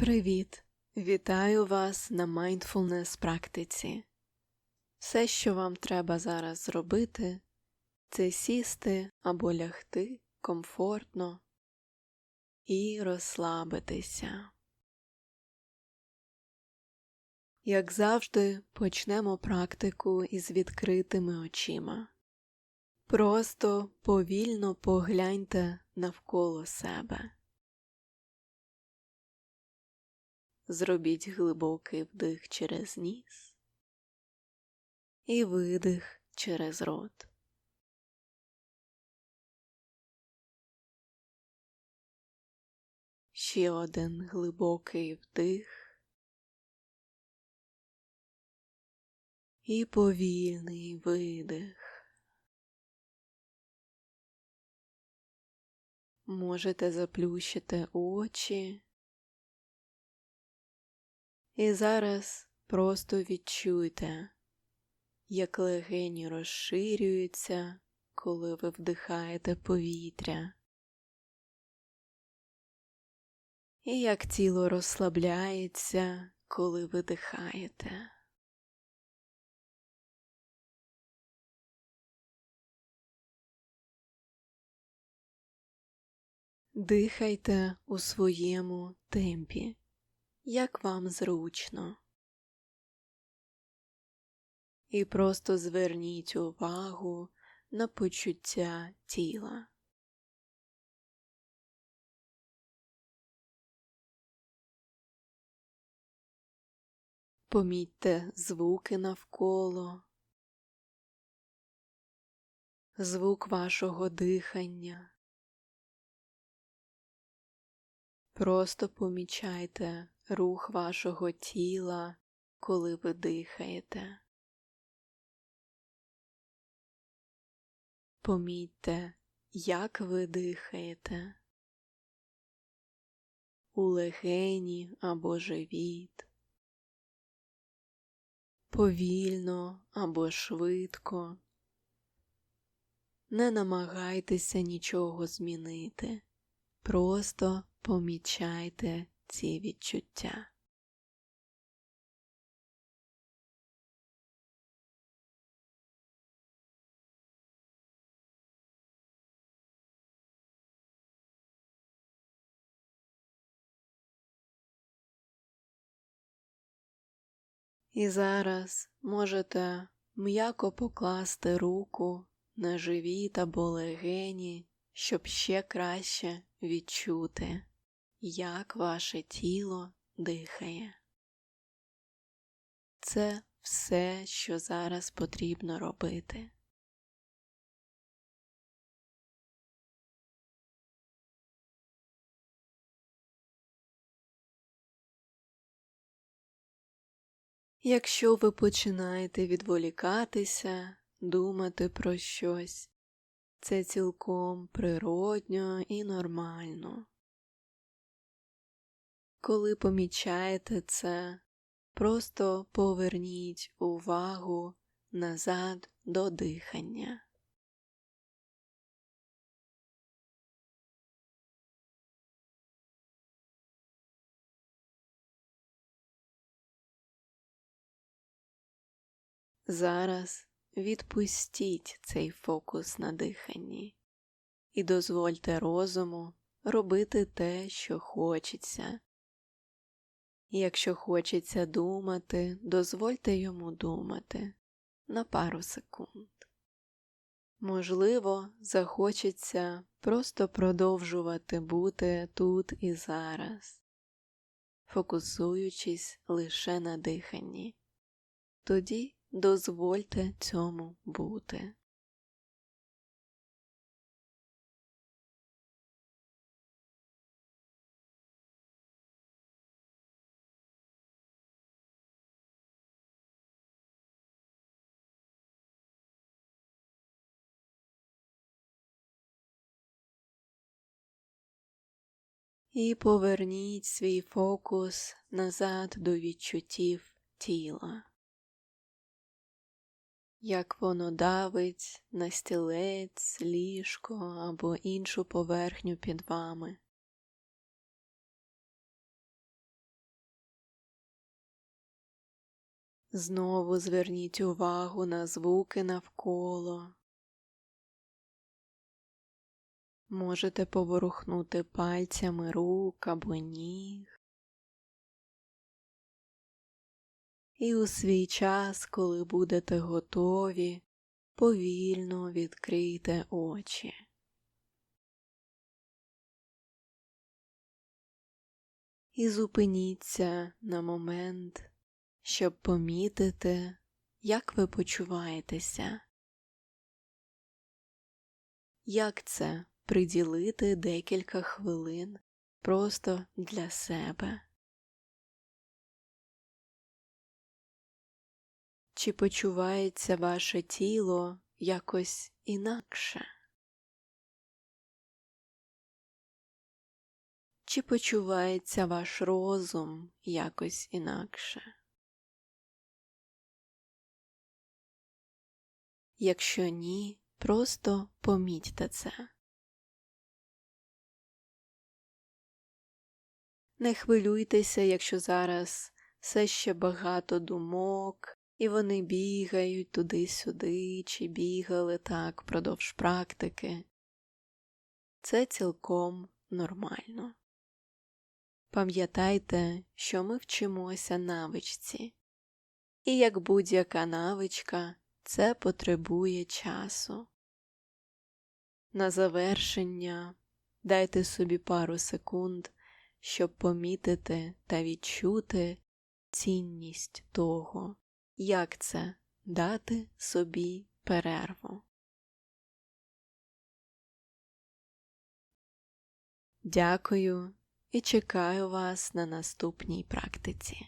Привіт! Вітаю вас на Mindfulness практиці. Все, що вам треба зараз зробити, це сісти або лягти комфортно і розслабитися. Як завжди, почнемо практику із відкритими очима. Просто повільно погляньте навколо себе. Зробіть глибокий вдих через ніс і видих через рот. Ще один глибокий вдих і повільний видих. Можете заплющити очі. І зараз просто відчуйте, як легені розширюються, коли ви вдихаєте повітря, і як тіло розслабляється, коли видихаєте. Дихайте у своєму темпі як вам зручно. І просто зверніть увагу на почуття тіла. Помітьте звуки навколо, звук вашого дихання. Просто помічайте рух вашого тіла, коли ви дихаєте. Помітьте, як ви дихаєте у легені або живіт, повільно або швидко. Не намагайтеся нічого змінити, просто помічайте ці відчуття. І зараз можете м'яко покласти руку на живіт або легені, щоб ще краще відчути як ваше тіло дихає. Це все, що зараз потрібно робити. Якщо ви починаєте відволікатися, думати про щось, це цілком природньо і нормально. Коли помічаєте це, просто поверніть увагу назад до дихання. Зараз відпустіть цей фокус на диханні і дозвольте розуму робити те, що хочеться, Якщо хочеться думати, дозвольте йому думати на пару секунд. Можливо, захочеться просто продовжувати бути тут і зараз, фокусуючись лише на диханні. Тоді дозвольте цьому бути. і поверніть свій фокус назад до відчуттів тіла, як воно давить на стілець, ліжко або іншу поверхню під вами. Знову зверніть увагу на звуки навколо. Можете поворухнути пальцями рук або ніг. І у свій час, коли будете готові, повільно відкрийте очі. І зупиніться на момент, щоб помітити, як ви почуваєтеся. Як це приділити декілька хвилин просто для себе? Чи почувається ваше тіло якось інакше? Чи почувається ваш розум якось інакше? Якщо ні, просто помітьте це. Не хвилюйтеся, якщо зараз все ще багато думок, і вони бігають туди-сюди, чи бігали так впродовж практики. Це цілком нормально. Пам'ятайте, що ми вчимося навичці, і як будь-яка навичка, це потребує часу. На завершення дайте собі пару секунд, щоб помітити та відчути цінність того, як це дати собі перерву. Дякую і чекаю вас на наступній практиці.